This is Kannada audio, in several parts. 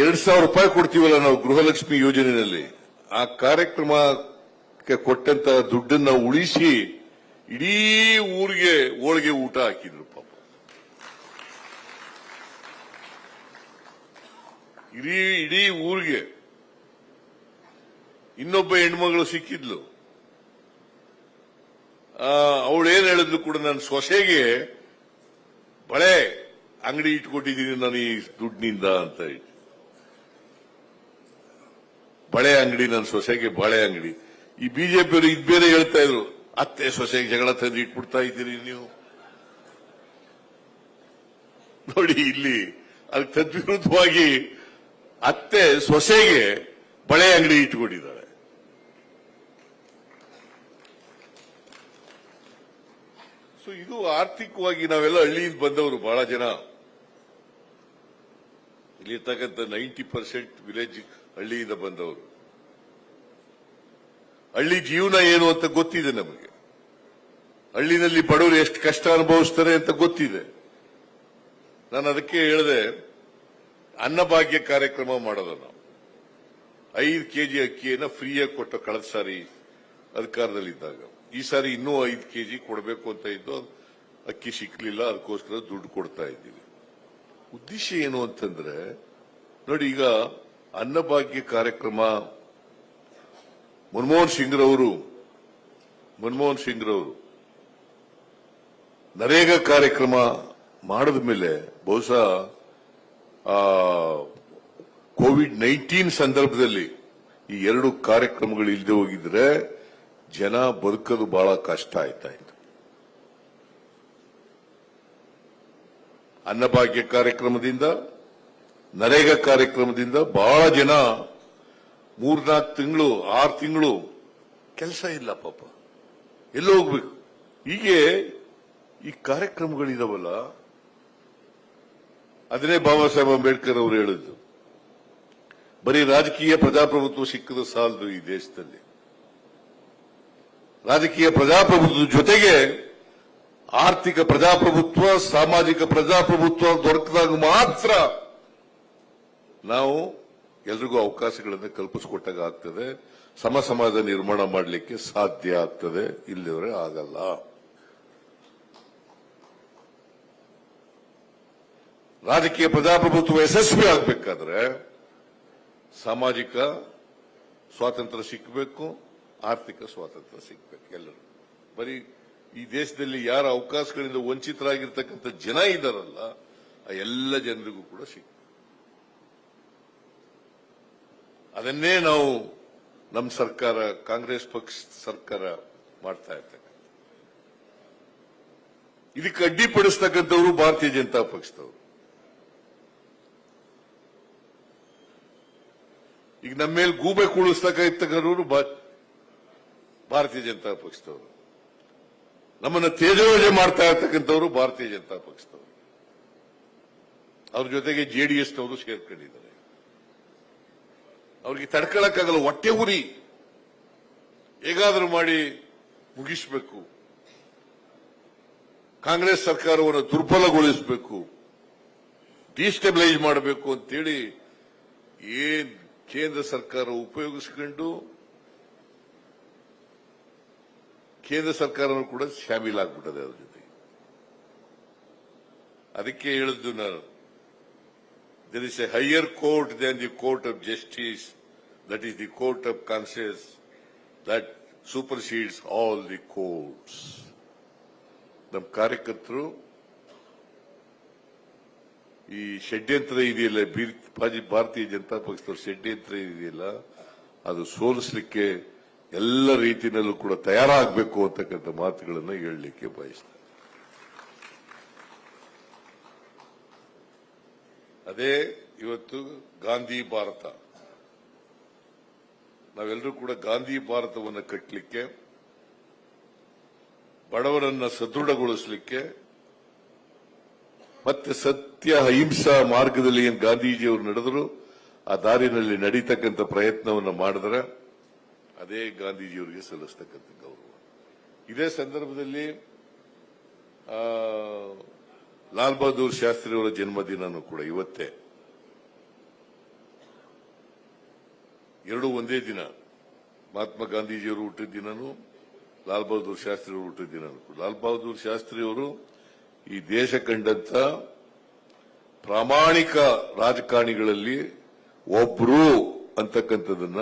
ಎರಡ್ ಸಾವಿರ ರೂಪಾಯಿ ಕೊಡ್ತೀವಲ್ಲ ನಾವು ಗೃಹಲಕ್ಷ್ಮಿ ಯೋಜನೆಯಲ್ಲಿ. ಆ ಕಾರ್ಯಕ್ರಮಕ್ಕೆ ಕೊಟ್ಟಂತ ದುಡ್ಡನ್ನ ಉಳಿಸಿ ಇಡೀ ಊರಿಗೆ ಹೋಳಿಗೆ ಊಟ ಹಾಕಿದ್ರು ಪಾಪ. ಇಡೀ ಇಡೀ ಊರಿಗೆ ಇನ್ನೊಬ್ಬ ಹೆಣ್ಮಗಳು ಸಿಕ್ಕಿದ್ಲು. ಏನು ಹೇಳಿದ್ಲು ಕೂಡ ನನ್ನ ಸೊಸೆಗೆ ಬಳೆ ಅಂಗಡಿ ಇಟ್ಕೊಟ್ಟಿದ್ದೀನಿ ನಾನು ಈ ದುಡ್ಡಿನಿಂದ ಅಂತ ಹೇಳಿ. ಬಳೆ ಅಂಗಡಿ, ನನ್ನ ಸೊಸೆಗೆ ಬಳೆ ಅಂಗಡಿ. ಈ ಬಿಜೆಪಿಯವರು ಇದ್ ಬೇರೆ ಹೇಳ್ತಾ ಇದ್ರು. ಅತ್ತೆ, ಸೊಸೆಗೆ ಜಗಳ ತಂದು ಇಟ್ಬಿಡ್ತಾ ಇದ್ದೀರಿ ನೀವು. ನೋಡಿ, ಇಲ್ಲಿ ಅದಕ್ಕೆ ತದ್ವಿರುದ್ಧವಾಗಿ ಅತ್ತೆ, ಸೊಸೆಗೆ ಬಳೆ ಅಂಗಡಿ ಇಟ್ಕೊಂಡಿದ್ದಾಳೆ ಸೊ ಇದು ಆರ್ಥಿಕವಾಗಿ ನಾವೆಲ್ಲ ಹಳ್ಳಿಯಿಂದ ಬಂದವರು ಬಹಳ ಜನ. ಇಲ್ಲಿರ್ತಕ್ಕಂಥ ನೈಂಟಿ ಪರ್ಸೆಂಟ್ ವಿಲೇಜ್ ಹಳ್ಳಿಯಿಂದ ಬಂದವರು. ಹಳ್ಳಿ ಜೀವನ ಏನು ಅಂತ ಗೊತ್ತಿದೆ ನಮಗೆ. ಹಳ್ಳಿನಲ್ಲಿ ಬಡವರು ಎಷ್ಟು ಕಷ್ಟ ಅನುಭವಿಸ್ತಾರೆ ಅಂತ ಗೊತ್ತಿದೆ. ನಾನು ಅದಕ್ಕೆ ಹೇಳಿದೆ ಅನ್ನಭಾಗ್ಯ ಕಾರ್ಯಕ್ರಮ ಮಾಡೋದು ನಾವು. ಐದು ಕೆಜಿ ಅಕ್ಕಿಯನ್ನು ಫ್ರೀಯಾಗಿ ಕೊಟ್ಟ ಕಳೆದ ಸಾರಿ ಅಧಿಕಾರದಲ್ಲಿದ್ದಾಗ. ಈ ಸಾರಿ ಇನ್ನೂ ಐದು ಕೆಜಿ ಕೊಡಬೇಕು ಅಂತ ಇದ್ದು ಅಕ್ಕಿ ಸಿಕ್ಕಲಿಲ್ಲ ಅದಕ್ಕೋಸ್ಕರ ದುಡ್ಡು ಕೊಡ್ತಾ ಇದ್ದೀವಿ. ಉದ್ದೇಶ ಏನು ಅಂತಂದ್ರೆ, ನೋಡಿ ಈಗ ಅನ್ನಭಾಗ್ಯ ಕಾರ್ಯಕ್ರಮ ಮನಮೋಹನ್ ಸಿಂಗ್ರವರು ಮನಮೋಹನ್ ಸಿಂಗ್ರವರು ನರೇಗಾ ಕಾರ್ಯಕ್ರಮ ಮಾಡಿದ ಮೇಲೆ ಬಹುಶಃ ಕೋವಿಡ್ ನೈನ್ಟೀನ್ ಸಂದರ್ಭದಲ್ಲಿ ಈ ಎರಡು ಕಾರ್ಯಕ್ರಮಗಳು ಇಲ್ಲದೆ ಹೋಗಿದ್ರೆ ಜನ ಬದುಕೋದು ಬಹಳ ಕಷ್ಟ ಆಯ್ತಾ ಇತ್ತು. ಅನ್ನಭಾಗ್ಯ ಕಾರ್ಯಕ್ರಮದಿಂದ ನರೇಗಾ ಕಾರ್ಯಕ್ರಮದಿಂದ ಬಹಳ ಜನ ಮೂರ್ನಾಲ್ಕು ತಿಂಗಳು, ಆರು ತಿಂಗಳು ಕೆಲಸ ಇಲ್ಲ ಪಾಪ. ಎಲ್ಲ ಹೋಗ್ಬೇಕು? ಹೀಗೆ ಈ ಕಾರ್ಯಕ್ರಮಗಳಿದಾವಲ್ಲ ಅದನ್ನೇ ಬಾಬಾ ಸಾಹೇಬ್ ಅಂಬೇಡ್ಕರ್ ಅವರು ಹೇಳಿದ್ದು, ಬರೀ ರಾಜಕೀಯ ಪ್ರಜಾಪ್ರಭುತ್ವ ಸಿಕ್ಕದ ಸಾಲದು ಈ ದೇಶದಲ್ಲಿ. ರಾಜಕೀಯ ಪ್ರಜಾಪ್ರಭುತ್ವದ ಜೊತೆಗೆ ಆರ್ಥಿಕ ಪ್ರಜಾಪ್ರಭುತ್ವ, ಸಾಮಾಜಿಕ ಪ್ರಜಾಪ್ರಭುತ್ವ ದೊರಕಿದಾಗ ಮಾತ್ರ ನಾವು ಎಲ್ರಿಗೂ ಅವಕಾಶಗಳನ್ನು ಕಲ್ಪಿಸಿಕೊಟ್ಟಾಗ ಆಗ್ತದೆ. ಸಮ ಸಮಾಜ ನಿರ್ಮಾಣ ಮಾಡಲಿಕ್ಕೆ ಸಾಧ್ಯ ಆಗ್ತದೆ. ಇಲ್ಲಿವರೆ ಆಗಲ್ಲ. ರಾಜಕೀಯ ಪ್ರಜಾಪ್ರಭುತ್ವ ಯಶಸ್ವಿ ಆಗಬೇಕಾದ್ರೆ ಸಾಮಾಜಿಕ ಸ್ವಾತಂತ್ರ್ಯ ಸಿಕ್ಕಬೇಕು ಆರ್ಥಿಕ ಸ್ವಾತಂತ್ರ್ಯ ಸಿಕ್ಕಬೇಕು ಎಲ್ಲರೂ ಬರೀ ಈ ದೇಶದಲ್ಲಿ ಯಾರ ಅವಕಾಶಗಳಿಂದ ವಂಚಿತರಾಗಿರ್ತಕ್ಕಂಥ ಜನ ಇದ್ದಾರಲ್ಲ, ಆ ಎಲ್ಲ ಜನರಿಗೂ ಕೂಡ ಸಿಕ್ಕ ಅದನ್ನೇ ನಾವು ನಮ್ಮ ಸರ್ಕಾರ, ಕಾಂಗ್ರೆಸ್ ಪಕ್ಷ ಸರ್ಕಾರ ಮಾಡ್ತಾ ಇರ್ತಕ್ಕಂಥ ಇದಕ್ಕೆ ಅಡ್ಡಿಪಡಿಸ್ತಕ್ಕಂಥವ್ರು ಭಾರತೀಯ ಜನತಾ ಪಕ್ಷದವರು. ಈಗ ನಮ್ಮ ಮೇಲೆ ಗೂಬೆ ಕೂಡಿಸ್ತಕ್ಕಂಥವ್ರು ಭಾರತೀಯ ಜನತಾ ಪಕ್ಷದವರು. ನಮ್ಮನ್ನ ತೇಜೋವಜೆ ಮಾಡ್ತಾ ಇರ್ತಕ್ಕಂಥವ್ರು ಭಾರತೀಯ ಜನತಾ ಪಕ್ಷದವರು. ಅವ್ರ ಜೊತೆಗೆ ಜೆಡಿಎಸ್ನವರು ಸೇರ್ಕೊಂಡಿದ್ದಾರೆ. ಅವ್ರಿಗೆ ತಡ್ಕೊಳಕ್ಕಾಗಲ್ಲ, ಹೊಟ್ಟೆ ಉರಿ. ಹೇಗಾದರೂ ಮಾಡಿ ಮುಗಿಸಬೇಕು. ಕಾಂಗ್ರೆಸ್ ಸರ್ಕಾರವನ್ನು ದುರ್ಬಲಗೊಳಿಸಬೇಕು. ಡಿಸ್ಟೆಬಿಲೈಸ್ ಮಾಡಬೇಕು ಅಂತೇಳಿ ಏನ್ ಕೇಂದ್ರ ಸರ್ಕಾರ ಉಪಯೋಗಿಸಿಕೊಂಡು ಕೇಂದ್ರ ಸರ್ಕಾರನೂ ಕೂಡ ಶಾಮೀಲಾಗ್ಬಿಟ್ಟದೆ ಅದರ ಜೊತೆಗೆ ಅದಕ್ಕೆ ಹೇಳಿದ್ದು ನಾನು. There is a higher court than the court of justice, that is the court of conscience, that supersedes all the courts. ನಮ್ಮ ಕಾರ್ಯಕರ್ತರು ಈ ಷಡ್ಯಂತ್ರ ಇದೆಯಲ್ಲ ಭಾರತೀಯ ಜನತಾ ಪಕ್ಷದ ಷಡ್ಯಂತ್ರ ಇದೆಯಲ್ಲ ಅದು ಸೋಲಿಸಲಿಕ್ಕೆ ಎಲ್ಲ ರೀತಿಯಲ್ಲೂ ಕೂಡ ತಯಾರಾಗಬೇಕು ಅಂತಕ್ಕಂಥ ಮಾತುಗಳನ್ನು ಹೇಳಲಿಕ್ಕೆ ಬಯಸ್ತಾರೆ ಅದೇ ಇವತ್ತು ಗಾಂಧಿ ಭಾರತ. ನಾವೆಲ್ಲರೂ ಕೂಡ ಗಾಂಧಿ ಭಾರತವನ್ನು ಕಟ್ಟಲಿಕ್ಕೆ ಬಡವರನ್ನ ಸದೃಢಗೊಳಿಸಲಿಕ್ಕೆ, ಮತ್ತೆ ಸತ್ಯ ಅಹಿಂಸಾ ಮಾರ್ಗದಲ್ಲಿ ಏನು ಗಾಂಧೀಜಿಯವರು ನಡೆದರು, ಆ ದಾರಿನಲ್ಲಿ ನಡೀತಕ್ಕಂಥ ಪ್ರಯತ್ನವನ್ನು ಮಾಡಿದ್ರೆ ಅದೇ ಗಾಂಧೀಜಿಯವರಿಗೆ ಸಲ್ಲಿಸ್ತಕ್ಕಂಥ ಗೌರವ. ಇದೇ ಸಂದರ್ಭದಲ್ಲಿ ಲಾಲ್ ಬಹದ್ದೂರ್ ಶಾಸ್ತ್ರಿ ಅವರ ಜನ್ಮದಿನನೂ ಕೂಡ ಇವತ್ತೇ. ಎರಡು ಒಂದೇ ದಿನ. ಮಹಾತ್ಮ ಗಾಂಧೀಜಿಯವರು ಹುಟ್ಟಿದ ದಿನನೂ, ಲಾಲ್ ಬಹದ್ದೂರ್ ಶಾಸ್ತ್ರಿ ಅವರು ಹುಟ್ಟಿದ ದಿನನೂ ಲಾಲ್ ಬಹದ್ದೂರ್ ಶಾಸ್ತ್ರಿ ಅವರು ಈ ದೇಶ ಕಂಡಂತ ಪ್ರಾಮಾಣಿಕ ರಾಜಕಾರಣಿಗಳಲ್ಲಿ ಒಬ್ರು ಅಂತಕ್ಕಂಥದನ್ನ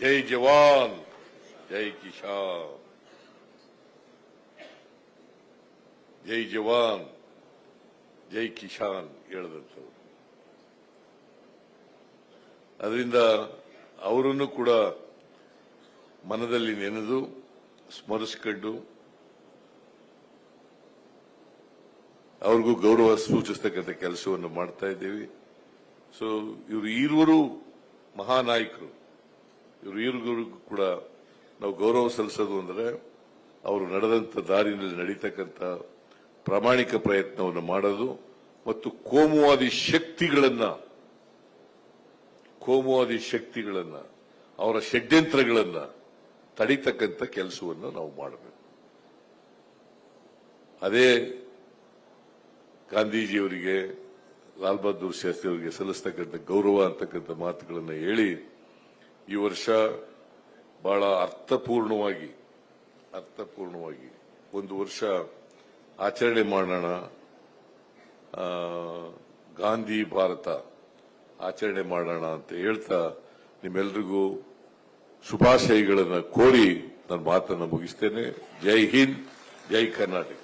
ಜೈ ಜವಾನ್, ಜೈ ಕಿಶಾನ್ ಜೈ ಜವಾನ್, ಜೈ ಕಿಶಾನ್ ಹೇಳದಂಥವ್ರು ಅದರಿಂದ ಅವರನ್ನು ಕೂಡ ಮನದಲ್ಲಿ ನೆನೆದು, ಸ್ಮರಿಸಿಕೊಂಡು, ಅವ್ರಿಗೂ ಗೌರವ ಸೂಚಿಸ್ತಕ್ಕಂಥ ಕೆಲಸವನ್ನು ಮಾಡ್ತಾ ಇದ್ದೀವಿ. ಸೊ ಇವರು ಈರುವರು ಮಹಾನಾಯಕರು. ಇವರು ಈರುಗಳಿಗೂ ಕೂಡ ನಾವು ಗೌರವ ಸಲ್ಲಿಸೋದು ಅಂದರೆ, ಅವರು ನಡೆದಂಥ ದಾರಿನಲ್ಲಿ ನಡೀತಕ್ಕಂಥ ಪ್ರಾಮಾಣಿಕ ಪ್ರಯತ್ನವನ್ನು ಮಾಡೋದು ಮತ್ತು ಕೋಮುವಾದಿ ಶಕ್ತಿಗಳನ್ನ ಕೋಮುವಾದಿ ಶಕ್ತಿಗಳನ್ನ, ಅವರ ಷಡ್ಯಂತ್ರಗಳನ್ನ ತಡಿತಕ್ಕಂಥ ಕೆಲಸವನ್ನು ನಾವು ಮಾಡಬೇಕು. ಅದೇ ಗಾಂಧೀಜಿಯವರಿಗೆ, ಲಾಲ್ ಬಹದ್ದೂರ್ ಶಾಸ್ತ್ರಿ ಅವರಿಗೆ ಸಲ್ಲಿಸ್ತಕ್ಕಂಥ ಗೌರವ ಅಂತಕ್ಕಂಥ ಮಾತುಗಳನ್ನು ಹೇಳಿ, ಈ ವರ್ಷ ಬಹಳ ಅರ್ಥಪೂರ್ಣವಾಗಿ ಅರ್ಥಪೂರ್ಣವಾಗಿ ಒಂದು ವರ್ಷ ಆಚರಣೆ ಮಾಡೋಣ. ಗಾಂಧಿ ಭಾರತ ಆಚರಣೆ ಮಾಡೋಣ ಅಂತ ಹೇಳ್ತಾ ನಿಮ್ಮೆಲ್ರಿಗೂ ಶುಭಾಶಯಗಳನ್ನು ಕೋರಿ ನನ್ನ ಮಾತನ್ನು ಮುಗಿಸ್ತೇನೆ. ಜೈ ಹಿಂದ್, ಜೈ ಕರ್ನಾಟಕ.